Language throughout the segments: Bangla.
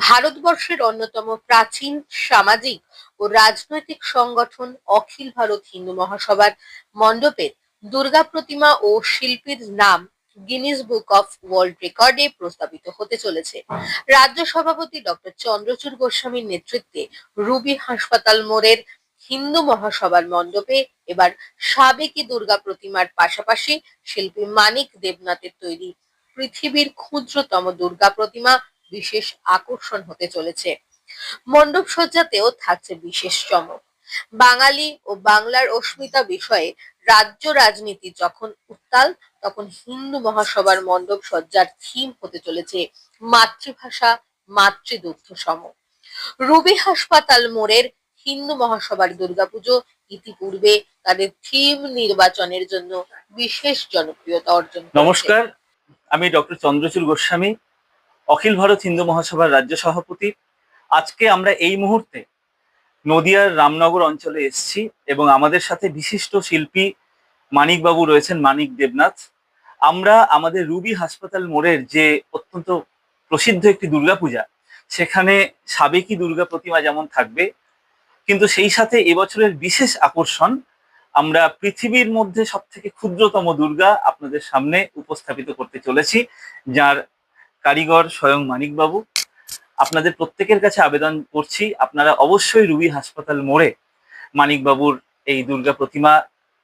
ভারতবর্ষের অন্যতম প্রাচীন সামাজিক ও রাজনৈতিক সংগঠন অখিল ভারত হিন্দু মহাসভার মণ্ডপের দুর্গা প্রতিমা ও শিল্পীর নাম গিনিস বুক অফ ওয়ার্ল্ড রেকর্ডে প্রস্তাবিত হতে চলেছে। রাজ্য সভাপতি ডক্টর চন্দ্রচূড় গোস্বামীর নেতৃত্বে রুবি হাসপাতাল মোড়ের হিন্দু মহাসভার মণ্ডপে এবার সাবেকি দুর্গা প্রতিমার পাশাপাশি শিল্পী মানিক দেবনাথের তৈরি পৃথিবীর ক্ষুদ্রতম দুর্গা প্রতিমা বিশেষ আকর্ষণ হতে চলেছে। মণ্ডপ সজ্জাতেও থাকছে বিশেষ চমক। বাঙালি ও বাংলার অস্মিতা বিষয়ে রাজ্য রাজনীতি যখন উত্তাল, তখন হিন্দু মহাসভার মণ্ডপ সজ্জার থিম হতে চলেছে মাতৃভাষা, মাতৃদুগ্ধ সম। রুবি হাসপাতাল মোড়ের হিন্দু মহাসভার দুর্গাপুজো ইতিপূর্বে তাদের থিম নির্বাচনের জন্য বিশেষ জনপ্রিয়তা অর্জন নমস্কার, আমি ডক্টর চন্দ্রচূড় গোস্বামী। অখিল ভারত হিন্দু মহাসভার রাজ্য সভাপতি। আজকে আমরা এই মুহূর্তে নদিয়ার রামনগর অঞ্চলে এসেছি এবং আমাদের সাথে বিশিষ্ট শিল্পী মানিকবাবু রয়েছেন, মানিক দেবনাথ। আমরা আমাদের রুবি হাসপাতাল মোড়ের যে অত্যন্ত প্রসিদ্ধ একটি দুর্গাপূজা, সেখানে সাবেকি দুর্গা প্রতিমা যেমন থাকবে, কিন্তু সেই সাথে এবছরের বিশেষ আকর্ষণ, আমরা পৃথিবীর মধ্যে সব থেকে ক্ষুদ্রতম দুর্গা আপনাদের সামনে উপস্থাপিত করতে চলেছি, যার কারিগর স্বয়ং মানিকবাবু। আপনাদের প্রত্যেকের কাছে আবেদন করছি, আপনারা অবশ্যই রুবি হাসপাতাল মোড়ে মানিকবাবুর এই দুর্গা প্রতিমা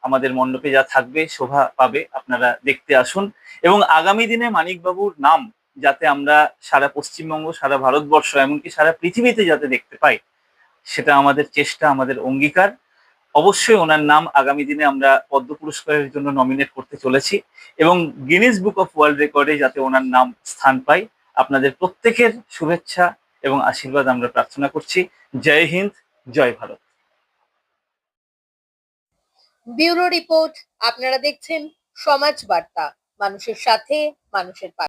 আমাদের মণ্ডপে যা থাকবে, শোভা পাবে, আপনারা দেখতে আসুন। এবং আগামী দিনে মানিকবাবুর নাম যাতে আমরা সারা পশ্চিমবঙ্গ, সারা ভারতবর্ষ, এমনকি সারা পৃথিবীতে যাতে দেখতে পাই, সেটা আমাদের চেষ্টা, আমাদের অঙ্গীকার। অবশ্যই ওনার নাম আগামী দিনে আমরা পদ্ম পুরস্কারের জন্য নমিনেট করতে চলেছি এবং গিনিস বুক অফ ওয়ার্ল্ড রেকর্ডে যাতে ওনার নাম স্থান পায় আপনাদের প্রত্যেকের শুভেচ্ছা এবং আশীর্বাদ আমরা প্রার্থনা করছি। জয় হিন্দ, জয় ভারত। ব্যুরো রিপোর্ট, আপনারা দেখছেন সমাজ বার্তা, মানুষের সাথে, মানুষের